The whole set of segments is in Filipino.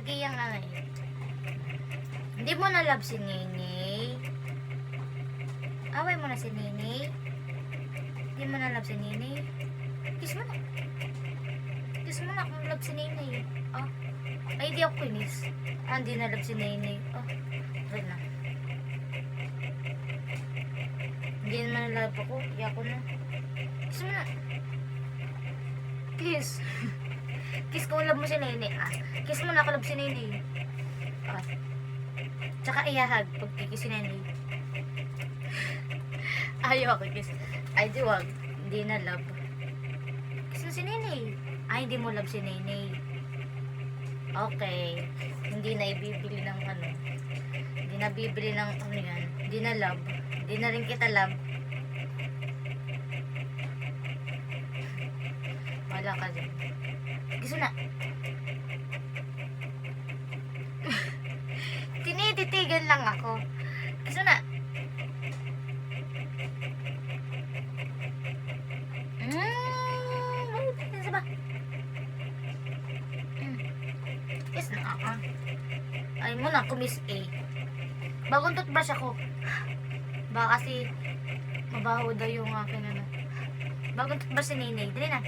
Lagi yung ano eh. Hindi mo na love si Nene. Away mo na si Nene. Hindi mo na love si Nene. Kiss mo na. Kiss mo na kung love si Nene. Oh. Ay, di ako kinis. Ah, hindi na love si Nene. Oh. Wait na. Hindi naman na love ako. Iyak ko na. Kiss mo na. Kiss. Kiss kung love mo si Nene. Ah, kiss mo na kung love si Nene. Ah. Tsaka iyahag pag kikis si Nene. Ayaw ako kiss. Ay, di wag. Hindi na love. Kiss mo si Nene. Ay, hindi mo love si Nene. Okay. Hindi na ibibili ng ano. Hindi na bibili ng ano yan. Hindi na love. Hindi na rin kita love. Wala ka dyan. Gusto na. Tinititigan lang ako. Gusto na. Mm, isa ba? Mm. Yes na ako. Ay mo na, kumis A. Bagong toothbrush ako. Baka kasi mabaho daw yung akin ano. Bagong toothbrush si Ninay. Dali na.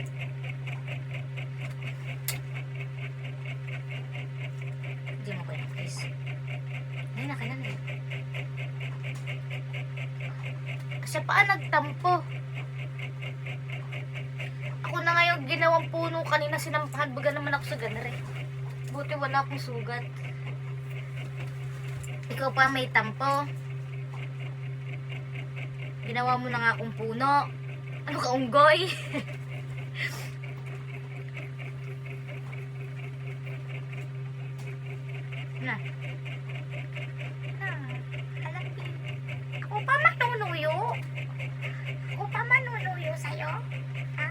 Hindi mo ko yung kiss. Dali na, kailan na. Siya pa ang nagtampo. Ako na nga yung ginawang puno kanina sinampahan. Baga naman ako sa ganare. Buti wala akong sugat. Ikaw pa may tampo. Ginawa mo na nga akong puno. Ano ka, unggoy? na. Na. Alam ko. Ako pa manunuyo. Ako pa manunuyo sa'yo. Ha?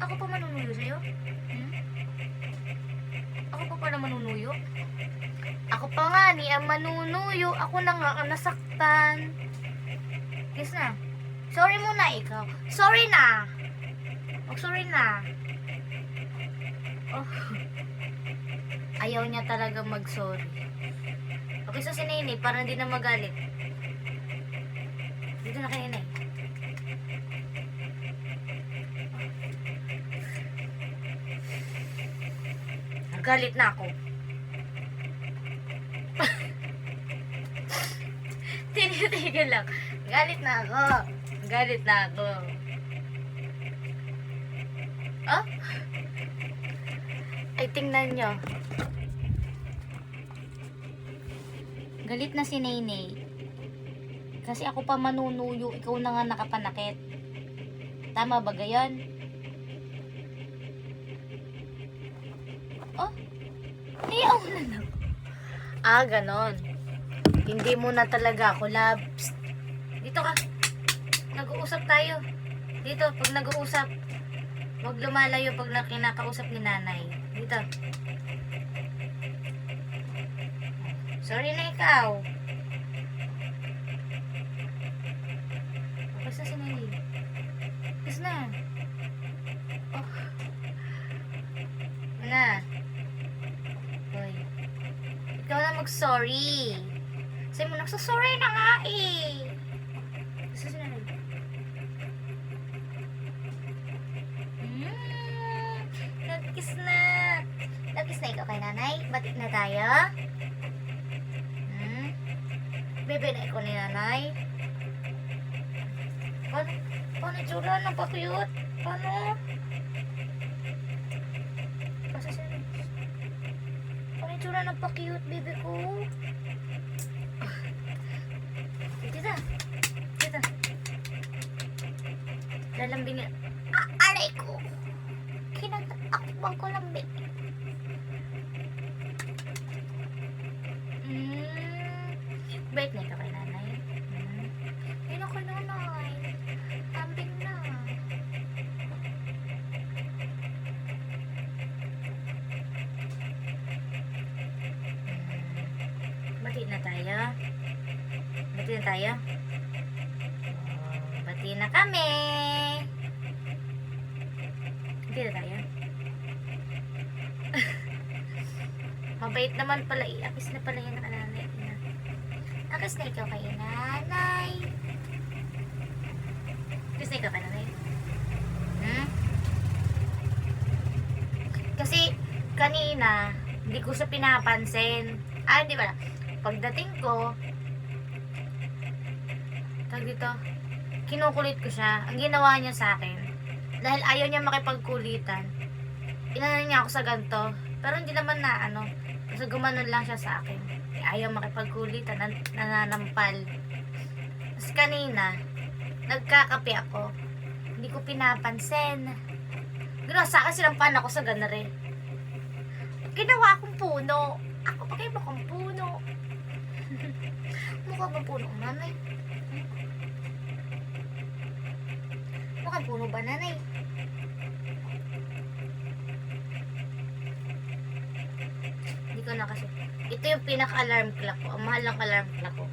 Ako pa manunuyo sa'yo? Hmm? Ako pa pala manunuyo? Ako pa nga ni manunuyo. Ako na nga ang nasaktan. Yes na. Sorry muna ikaw. Sorry na. Oh, sorry na. Oh. Ayaw niya talaga mag-sorry. Okay, so si para hindi na magalit. Dito na kay Nene. Nagalit na ako. Tinitigil lang. Galit na ako. Galit na ako. Oh? Ay, tingnan nyo. Galit na si Nene. Kasi ako pa manunuyo, ikaw na nga nakapanakit. Tama ba gayon? Oh, ayaw na lang. Ah, ganon. Hindi mo na talaga ako. Psst. Dito ka. Nag-uusap tayo. Dito, pag nag-uusap, huwag lumalayo pag na kinakausap ni nanay. Dito. Sorry na ikaw. Basta si nanay. Basta na. Oh. Na. Hoy. Ikaw na mag-sorry. Sabi mo, nagsasorry na nga eh. Basta si nanay. Mm, nag-kiss na. Nag-kiss na ikaw kay nanay. Batik na tayo. Hmm? Bebe na ikaw ni nanay. Paano? Paano itsura ng pa-cute? Paano? Paano itsura ng pa-cute, bebe ko? Dito Lalambing na. Ah, aray ko. Kinatakbang ko lambing. Mm. Bait na ito kay nanay. Mm. Ay, naku nanay. Lambing na. Mm. Bati na tayo. Bati na tayo. Oh, Bati na kami. Bati na tayo. Mabait naman pala eh. Akis na pala yan nanay. Akis na ikaw kay nanay. Akis na ikaw kay nanay. Hmm? Kasi kanina, hindi ko siya pinapansin. Ah, hindi ba? Pagdating ko, tag dito, kinukulit ko siya. Ang ginawa niya sa akin, dahil ayaw niya makipagkulitan, inano niya ako sa ganto. Pero hindi naman na ano, kasi gumanon lang siya sa akin. Ayaw makipagkulitan, nan nananampal. Tapos kanina, nagkakape ako. Hindi ko pinapansin. Gano'n, sa akin sinampahan ako sa ganare. Ginawa akong puno. Ako pa kayo mukhang puno. Mukha bang puno ang nanay? Mukhang puno ba nanay? Hindi ko na kasi. Ito yung pinaka-alarm clock ko. Ang mahal ng alarm clock ko.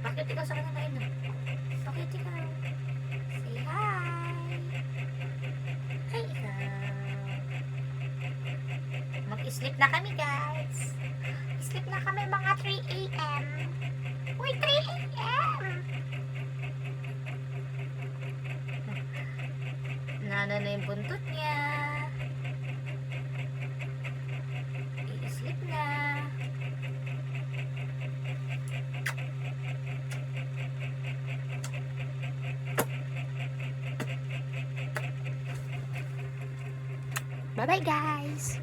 Bakit ikaw sa kanila ina? Bakit ikaw? Say hi! Hi ikaw! Mag-sleep na kami guys! Sleep na kami mga 3 a.m. Uy, 3 a.m. Nana na yung buntot niya. I-sleep na. Bye-bye guys!